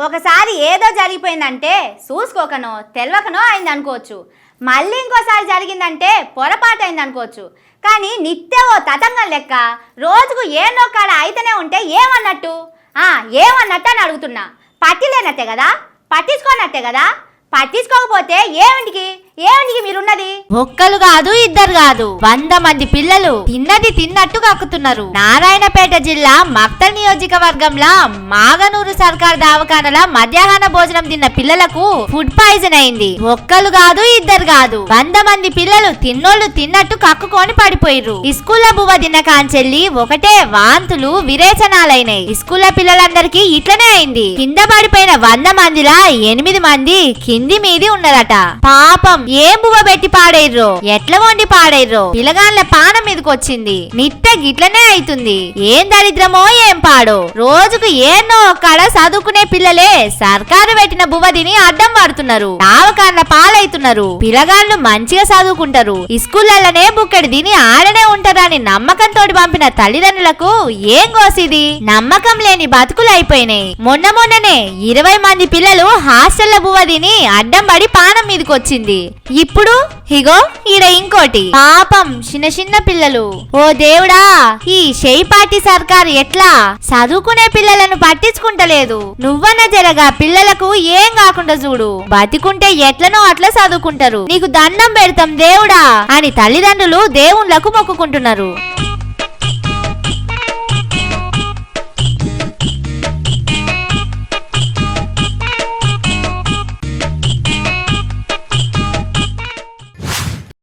ఒకసారి ఏదో జరిగిపోయిందంటే చూసుకోకనో తెలవకనో అయింది అనుకోవచ్చు మళ్ళీ ఇంకోసారి జరిగిందంటే పొరపాటు అయింది అనుకోవచ్చు కానీ నిత్య ఓ తతంగం లెక్క రోజుకు ఏనో కాడ అయితేనే ఉంటే ఏమన్నట్టు? ఏమన్నట్టు అని అడుగుతున్నా. పట్టిలేనట్టే కదా? పట్టించుకోనట్టే కదా? పట్టించుకోకపోతే ఏమిటికి? ఏమిటికి మీరున్నది? ఒక్కలు కాదు ఇద్దరు కాదు. వంద మంది పిల్లలు తిన్నది తిన్నట్టు కక్కుతున్నారు నారాయణపేట జిల్లా మక్తల్ నియోజకవర్గంలో మాగనూరు సర్కార్ దవాఖానల మధ్యాహ్న భోజనం తిన్న పిల్లలకు ఫుడ్ పాయిజన్ అయింది. ఒక్కలు కాదు ఇద్దరు కాదు. వంద మంది పిల్లలు తిన్నోళ్ళు తిన్నట్టు కక్కుకొని పడిపోయిర్రు. ఇస్కూల్ల బువ్వ తిన్న కాంచెల్లి ఒకటే వాంతులు విరేచనాలైనాయి. ఇస్కూల్ల పిల్లలందరికీ ఇట్లనే అయింది. కింద పడిపోయిన వంద మందిలా ఎనిమిది మంది కింది మీది ఉన్నదట పాపం ఏం బువ్వ పెట్టి పాడైర్రో? ఎట్ల వండి పాడైర్రో? పిలగాన్ల పానం మీదకొచ్చింది. నిత్త గిట్లనే అయితుంది. ఏం దరిద్రమో ఏం పాడో? రోజుకు ఏనో ఒక్కడ చదువుకునే పిల్లలే సర్కారు పెట్టిన బువ్వ తిని అడ్డం పడుతున్నారు దావకాన్ల పాలైతున్నారు. పిలగాళ్ళు మంచిగా చదువుకుంటారు ఇస్కూళ్ళనే బుక్కడి తిని ఆడనే ఉంటారని నమ్మకంతో పంపిన తల్లిదండ్రులకు ఏం కోసిది నమ్మకం లేని బతుకులు అయిపోయినాయి. మొన్న మొన్ననే ఇరవై మంది పిల్లలు హాస్టల్ల బువ్వ తిని అడ్డం పడి పానం మీదకొచ్చింది. ఇప్పుడు ఇగో ఈడ ఇంకోటి. పాపం చిన్న చిన్న పిల్లలు. ఓ దేవుడా ఈ షేపాటి సర్కార్ ఎట్లా? చదువుకునే పిల్లలను పట్టించుకుంటలేదు. నువ్వన్న జరగా పిల్లలకు ఏం కాకుండా చూడు. బతికుంటే ఎట్లనో అట్లా చదువుకుంటారు. నీకు దండం పెడతాం దేవుడా అని తల్లిదండ్రులు దేవుళ్ళకు మొక్కుకుంటున్నారు.